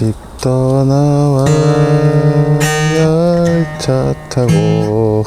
일찍 떠나와 열차 타고.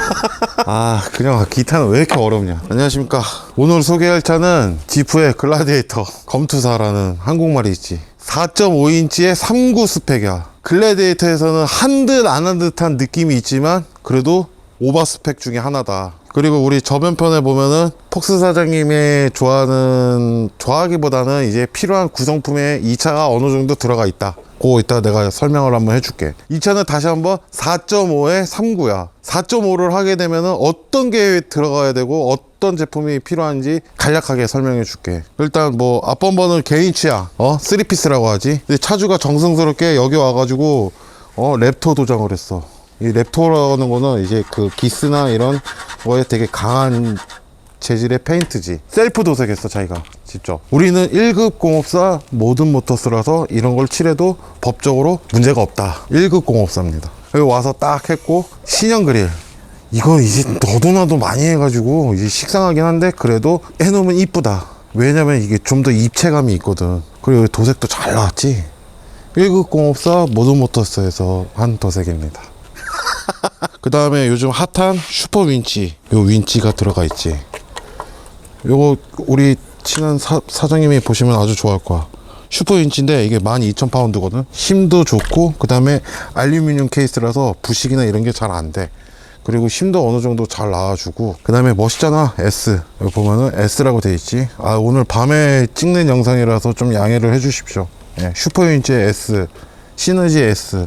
아 그냥 기타는 왜 이렇게 어렵냐? 안녕하십니까. 오늘 소개할 차는 지프의 글라디에이터 검투사라는 한국말이 있지. 4.5인치의 3구 스펙이야. 글래디에이터에서는 한 듯 안 한 듯한 느낌이 있지만 그래도 오버 스펙 중에 하나다 그리고 우리 저변편에 보면은 폭스 사장님이 좋아하는 좋아하기보다는 이제 필요한 구성품에 이 차가 어느 정도 들어가 있다. 그거 이따 내가 설명을 한번 해줄게. 이 차는 다시 한번 4.5에 3구야. 4.5를 하게 되면은 어떤 게 들어가야 되고 어떤 제품이 필요한지 간략하게 설명해 줄게. 일단 뭐 앞범버는 개인 취향, 어, 3피스라고 하지. 차주가 정성스럽게 여기 와가지고 어, 랩토 도장을 했어. 이 랩토라는 거는 이제 그 기스나 이런 거에 되게 강한 재질의 페인트지. 셀프 도색했어, 자기가. 직접. 우리는 1급 공업사 모든 모터스라서 이런 걸 칠해도 법적으로 문제가 없다. 1급 공업사입니다. 여기 와서 딱 했고, 신형 그릴. 이거 이제 너도 나도 많이 해가지고 이제 식상하긴 한데 그래도 해놓으면 이쁘다. 왜냐면 이게 좀 더 입체감이 있거든. 그리고 도색도 잘 나왔지. 1급 공업사 모든 모터스에서 한 도색입니다. 그 다음에 요즘 핫한 슈퍼 윈치 요 윈치가 들어가 있지. 요거 우리 친한 사, 사장님이 보시면 아주 좋아할 거야. 슈퍼 윈치인데 이게 12,000파운드거든. 힘도 좋고 그 다음에 알루미늄 케이스라서 부식이나 이런 게 잘 안 돼. 그리고 힘도 어느 정도 잘 나와주고 그 다음에 멋있잖아 S. 여기 보면은 S라고 돼 있지. 아 오늘 밤에 찍는 영상이라서 좀 양해를 해 주십시오. 예, 슈퍼 윈치 S 시너지 S.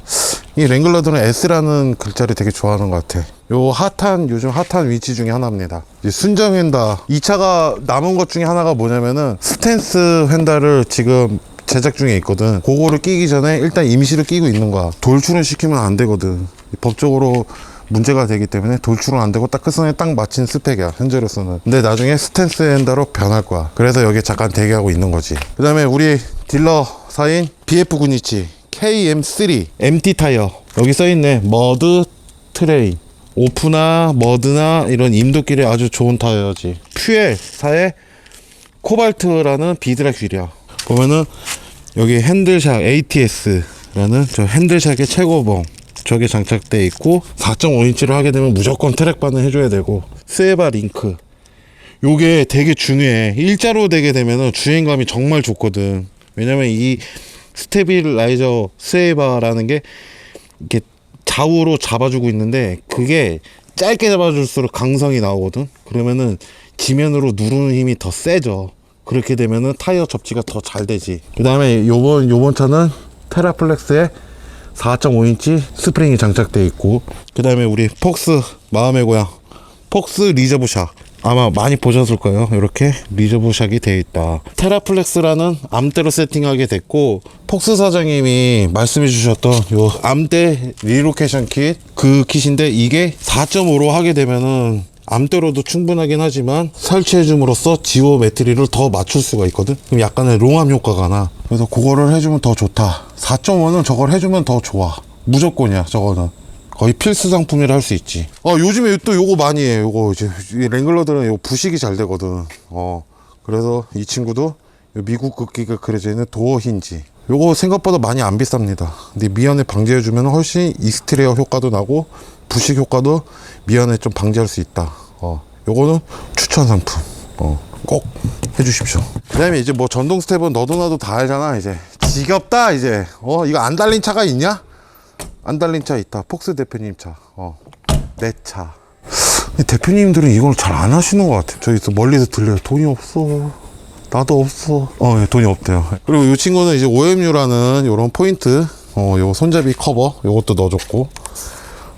이 랭글러들은 S라는 글자를 되게 좋아하는 것 같아. 요 핫한 요즘 핫한 위치 중에 하나입니다. 순정 휀다. 이 차가 남은 것 중에 하나가 뭐냐면은 스탠스 휀다를 지금 제작 중에 있거든. 그거를 끼기 전에 일단 임시로 끼고 있는 거야. 돌출은 시키면 안 되거든. 법적으로 문제가 되기 때문에 돌출은 안 되고 딱 끝선에 딱 맞춘 스펙이야 현재로서는. 근데 나중에 스탠스 핸다로 변할 거야. 그래서 여기 잠깐 대기하고 있는 거지. 그 다음에 우리 딜러 사인 BF 군이치 KM3 MT 타이어. 여기 써있네. 머드 트레인. 오프나 머드나 이런 임도길에 아주 좋은 타이어지. 퓨엘사의 코발트라는 비드라 휠이야. 보면은 여기 핸들샥 ATS라는 저 핸들샥의 최고봉. 저게 장착돼 있고 4.5인치를 하게 되면 무조건 트랙바는 해줘야 되고 스에바 링크. 요게 되게 중요해. 일자로 되게 되면은 주행감이 정말 좋거든. 왜냐면 이 스테빌라이저 스에바라는 게 이렇게 좌우로 잡아주고 있는데 그게 짧게 잡아줄수록 강성이 나오거든? 그러면은 지면으로 누르는 힘이 더 세져. 그렇게 되면은 타이어 접지가 더 잘 되지. 그 다음에 요번 요번 차는 테라플렉스에 4.5인치 스프링이 장착돼 있고. 그 다음에 우리 폭스 마음의 고향 폭스 리저브샷 아마 많이 보셨을 거예요. 이렇게 리저브샷이 되어 있다. 테라플렉스라는 암대로 세팅하게 됐고 폭스 사장님이 말씀해 주셨던 요 암대 리로케이션 킷 그 킷인데 이게 4.5로 하게 되면은 암대로도 충분하긴 하지만 설치해 줌으로써 지오 매트리를 더 맞출 수가 있거든? 그럼 약간의 롱암 효과가 나. 그래서 그거를 해주면 더 좋다. 4.5는 저걸 해주면 더 좋아. 무조건이야 저거는 거의 필수 상품이라 할 수 있지. 어 요즘에 또 요거 많이 해. 요거 이제 이 랭글러들은 요 부식이 잘 되거든. 어 그래서 이 친구도 요 미국 국기가 그려져 있는 도어 힌지. 요거 생각보다 많이 안 비쌉니다. 근데 미연에 방지해주면 훨씬 익스트레어 효과도 나고 부식 효과도 미연에 좀 방지할 수 있다. 어 요거는 추천 상품. 어 꼭 해주십시오. 그 다음에 이제 뭐 전동 스텝은 너도 나도 다 알잖아 이제. 지겹다 이제. 어 이거 안 달린 차가 있냐 안 달린 차 있다. 폭스 대표님 차. 어. 내 차. 대표님들은 이걸 잘 안 하시는 것 같아. 저기서 멀리서 들려요. 돈이 없어. 나도 없어. 어, 예, 돈이 없대요. 그리고 이 친구는 이제 OMU라는 요런 포인트, 어, 요 손잡이 커버, 요것도 넣어줬고.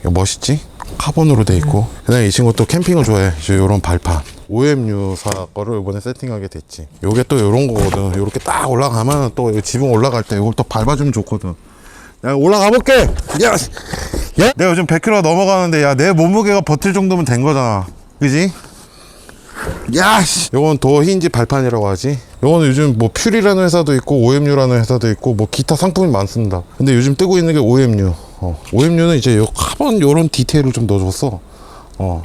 이거 멋있지? 카본으로 돼 있고. 그 다음에 이 친구 또 캠핑을 좋아해. 요런 발판. OMU사 거를 이번에 세팅하게 됐지. 요게 또 요런 거거든. 요렇게 딱 올라가면 또 지붕 올라갈 때 요걸 또 밟아주면 좋거든. 야, 올라가 볼게. 야, 야, 내가 요즘 100kg 넘어가는데, 야, 내 몸무게가 버틸 정도면 된 거잖아. 그지? 야, 씨. 요건 도어 힌지 발판이라고 하지. 요거는 요즘 뭐 퓨리라는 회사도 있고, OMU라는 회사도 있고, 뭐 기타 상품이 많습니다. 근데 요즘 뜨고 있는 게 OMU. 어. OMU는 이제 요 카본 요런 디테일을 좀 넣어줬어. 어.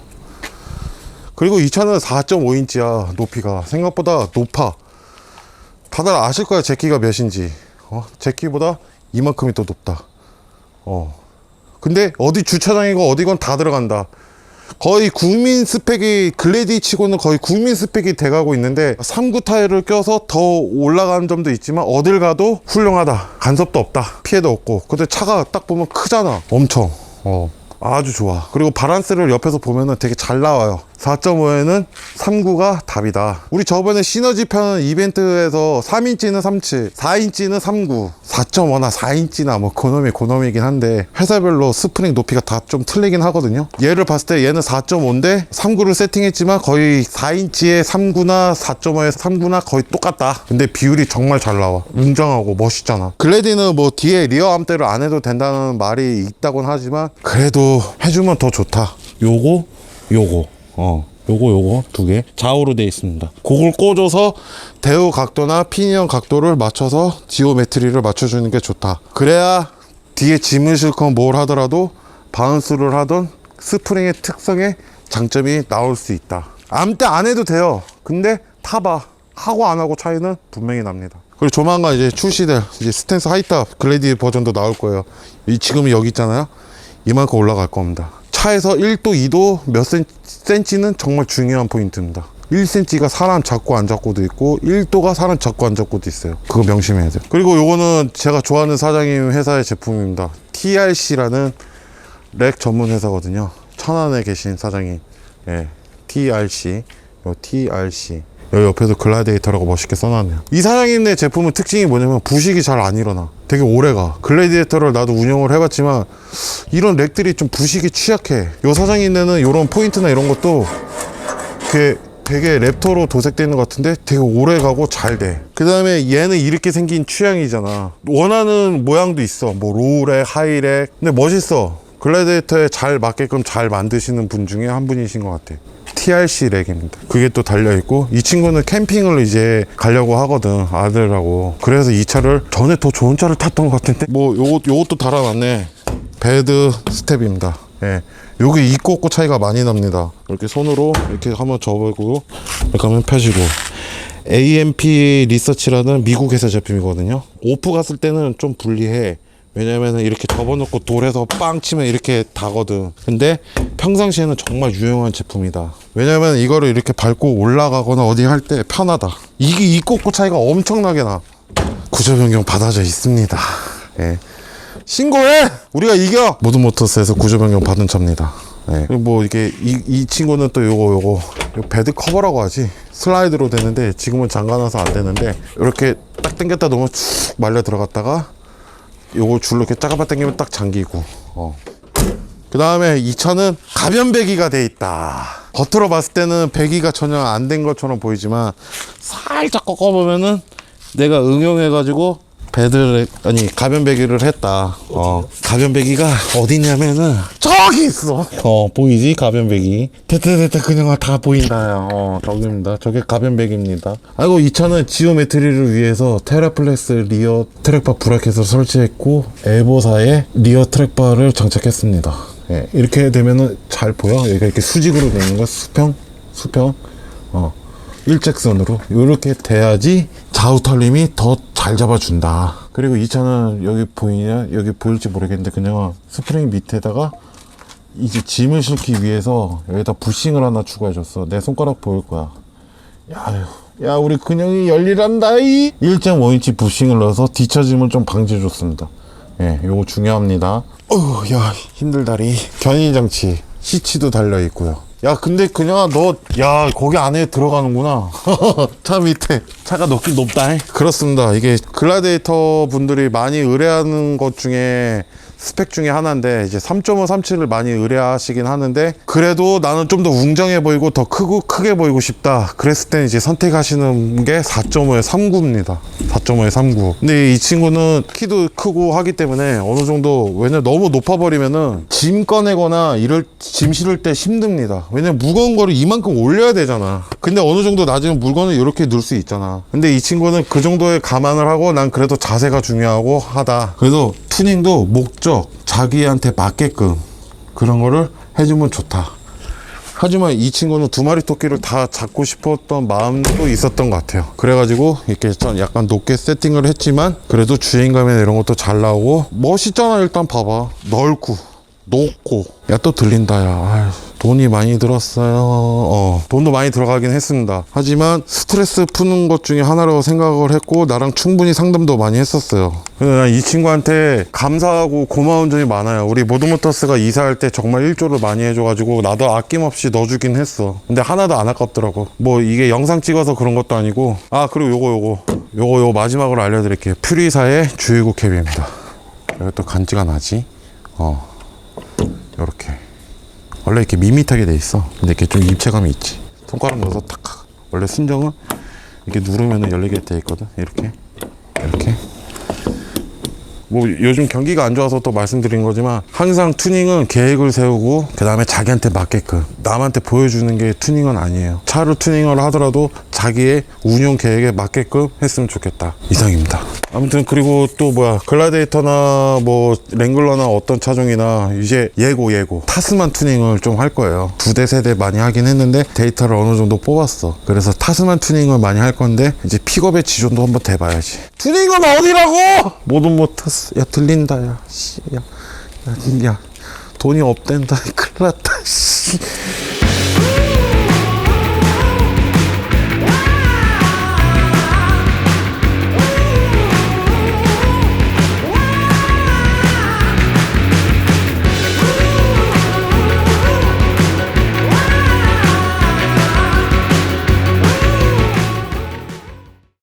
그리고 이 차는 4.5인치야, 높이가. 생각보다 높아. 다들 아실 거야, 제 키가 몇인지. 어, 제 키보다 이만큼이 더 높다. 어. 근데 어디 주차장이고 어디건 다 들어간다. 거의 국민 스펙이 글래디 치고는 거의 국민 스펙이 돼가고 있는데 3구 타이어를 껴서 더 올라가는 점도 있지만 어딜 가도 훌륭하다. 간섭도 없다. 피해도 없고. 근데 차가 딱 보면 크잖아. 엄청. 어. 아주 좋아. 그리고 바란스를 옆에서 보면은 되게 잘 나와요 4.5에는 3구가 답이다. 우리 저번에 시너지 편 이벤트에서 3인치는 37 4인치는 39 4.5나 4인치나 뭐 고놈이 고놈이긴 한데 회사별로 스프링 높이가 다 좀 틀리긴 하거든요. 얘를 봤을 때 얘는 4.5인데 3구를 세팅했지만 거의 4인치에 3구나 4.5에 3구나 거의 똑같다. 근데 비율이 정말 잘 나와. 웅장하고 멋있잖아. 글래디는 뭐 뒤에 리어 암대를 안 해도 된다는 말이 있다곤 하지만 그래도 해주면 더 좋다. 요거 요거 어 요거 요거 두 개 좌우로 돼 있습니다. 그걸 꽂아서 대우 각도나 피니언 각도를 맞춰서 지오메트리를 맞춰주는 게 좋다. 그래야 뒤에 짐을 싣건 뭘 하더라도 바운스를 하던 스프링의 특성에 장점이 나올 수 있다. 암대 안 해도 돼요. 근데 타봐. 하고 안 하고 차이는 분명히 납니다. 그리고 조만간 이제 출시될 이제 스탠스 하이탑 글래디 버전도 나올 거예요. 이 지금 여기 있잖아요. 이만큼 올라갈 겁니다. 차에서 1도, 2도 몇 센치, 센치는 정말 중요한 포인트입니다. 1cm가 사람 잡고 안 잡고도 있고 1도가 사람 잡고 안 잡고도 있어요. 그거 명심해야 돼요. 그리고 요거는 제가 좋아하는 사장님 회사의 제품입니다. TRC라는 렉 전문 회사거든요. 천안에 계신 사장님. 예. TRC. 요 TRC. 여기 옆에도 글라디에이터라고 멋있게 써놨네요. 이 사장님네 제품은 특징이 뭐냐면 부식이 잘 안 일어나. 되게 오래가. 글래디에이터를 나도 운영을 해봤지만 이런 렉들이 좀 부식이 취약해. 요 사장님네는 이런 포인트나 이런 것도 그게 되게 랩터로 도색되어 있는 것 같은데 되게 오래 가고 잘 돼. 그 다음에 얘는 이렇게 생긴 취향이잖아. 원하는 모양도 있어. 뭐 로우렉, 하이렉. 근데 멋있어. 글래디에이터에 잘 맞게끔 잘 만드시는 분 중에 한 분이신 것 같아. TRC 렉입니다. 그게 또 달려있고, 이 친구는 캠핑을 이제 가려고 하거든, 아들하고. 그래서 이 차를 전에 더 좋은 차를 탔던 것 같은데, 뭐, 요것, 요것도 달아놨네. 베드 스텝입니다. 예. 여기 있고 없고 차이가 많이 납니다. 이렇게 손으로 이렇게 한번 접고, 이렇게 하면 펴지고. AMP 리서치라는 미국 회사 제품이거든요. 오프 갔을 때는 좀 불리해. 왜냐면은 이렇게 접어놓고 돌에서 빵 치면 이렇게 다거든. 근데 평상시에는 정말 유용한 제품이다. 왜냐면 이거를 이렇게 밟고 올라가거나 어디 할 때 편하다. 이게 없고 차이가 엄청나게 나. 구조 변경 받아져 있습니다. 예. 신고해! 우리가 이겨! 모드모터스에서 구조 변경 받은 차입니다. 예. 그리고 뭐 이게 이, 이 친구는 또 요거 요거 요 베드 커버라고 하지 슬라이드로 되는데 지금은 잠가놔서 안 되는데 이렇게 딱 당겼다 놓으면 쭉 말려 들어갔다가 요걸 줄로 이렇게 작아봐 당기면 딱 잠기고 어. 그 다음에 이 차는 가변 배기가 돼 있다 겉으로 봤을 때는 배기가 전혀 안 된 것처럼 보이지만 살짝 꺾어보면은 내가 응용해 가지고 배드를 아니 가변 배기를 했다. 어 가변 배기가 어디냐면은 저기 있어. 어 보이지? 가변 배기. 됐다 됐다 그냥 다 보인다 어 저기입니다. 저게 가변 배기입니다. 아이고 이 차는 지오메트리를 위해서 테라플렉스 리어 트랙바 브라켓을 설치했고 에보사의 리어 트랙바를 장착했습니다. 예, 이렇게 되면은 잘 보여? 여기가 이렇게 수직으로 되어 있는 거 수평? 수평? 어 일직선으로 이렇게 돼야지 좌우 털림이 더 잘 잡아준다. 그리고 이 차는 여기 보이냐? 여기 보일지 모르겠는데 그냥 스프링 밑에다가 이제 짐을 싣기 위해서 여기다 부싱을 하나 추가해줬어. 내 손가락 보일 거야. 야, 야 우리 근형이 열일한다 이 1.5인치 부싱을 넣어서 뒤처짐을 좀 방지해줬습니다. 예, 요거 중요합니다. 어우, 야 힘들다리. 견인 장치, 시치도 달려 있고요. 야 근데 그냥 너 야 거기 안에 들어가는구나. 차 밑에. 차가 높긴 높다 그렇습니다. 이게 글라데이터 분들이 많이 의뢰하는 것 중에 스펙 중에 하나인데 이제 3.5, 37을 많이 의뢰하시긴 하는데 그래도 나는 좀 더 웅장해 보이고 더 크고 크게 보이고 싶다. 그랬을 때 이제 선택하시는 게 4.5의 3구입니다. 4.5의 3구. 근데 이 친구는 키도 크고 하기 때문에 어느 정도 왜냐면 너무 높아 버리면은 짐 꺼내거나 이럴 짐 실을 때 힘듭니다. 왜냐면 무거운 거를 이만큼 올려야 되잖아. 근데 어느 정도 낮으면 물건을 이렇게 넣을 수 있잖아. 근데 이 친구는 그 정도의 감안을 하고 난 그래도 자세가 중요하고 하다. 그래도 투닝도 목적 자기한테 맞게끔 그런 거를 해주면 좋다. 하지만 이 친구는 두 마리 토끼를 다 잡고 싶었던 마음도 있었던 것 같아요. 그래가지고 이렇게 좀 약간 높게 세팅을 했지만 그래도 주행감이나 이런 것도 잘 나오고 멋있잖아 일단 봐봐. 넓고 높고. 야 또 들린다 야. 아휴, 돈이 많이 들었어요. 어 돈도 많이 들어가긴 했습니다. 하지만 스트레스 푸는 것 중에 하나라고 생각을 했고 나랑 충분히 상담도 많이 했었어요. 그래서 난이 친구한테 감사하고 고마운 점이 많아요. 우리 모드모터스가 이사할 때 정말 일조를 많이 해줘가지고 나도 아낌없이 넣어주긴 했어. 근데 하나도 안 아깝더라고. 뭐 이게 영상 찍어서 그런 것도 아니고. 아 그리고 요거 요거. 요거 요거 마지막으로 알려드릴게요. 퓨리사의 주의구 캡입니다. 여기 또 간지가 나지? 어 요렇게 원래 이렇게 밋밋하게 돼 있어. 근데 이렇게 좀 입체감이 있지. 손가락 넣어서 탁. 원래 순정은 이렇게 누르면 열리게 돼 있거든. 이렇게. 이렇게 뭐 요즘 경기가 안 좋아서 또 말씀드린 거지만 항상 투닝은 계획을 세우고 그 다음에 자기한테 맞게끔 남한테 보여주는 게 투닝은 아니에요. 차를 투닝을 하더라도 자기의 운용 계획에 맞게끔 했으면 좋겠다. 이상입니다. 아무튼 그리고 또 뭐야 글라데이터나 뭐 랭글러나 어떤 차종이나 이제 예고 예고. 타스만 투닝을 좀 할 거예요. 두 대 세 대 많이 하긴 했는데 데이터를 어느 정도 뽑았어. 그래서 타스만 투닝을 많이 할 건데 이제 픽업의 지존도 한번 대봐야지. 투닝은 어디라고! 모든 모터스 야 들린다 야씨야 야, 야 돈이 없댄다. 큰일 났다 씨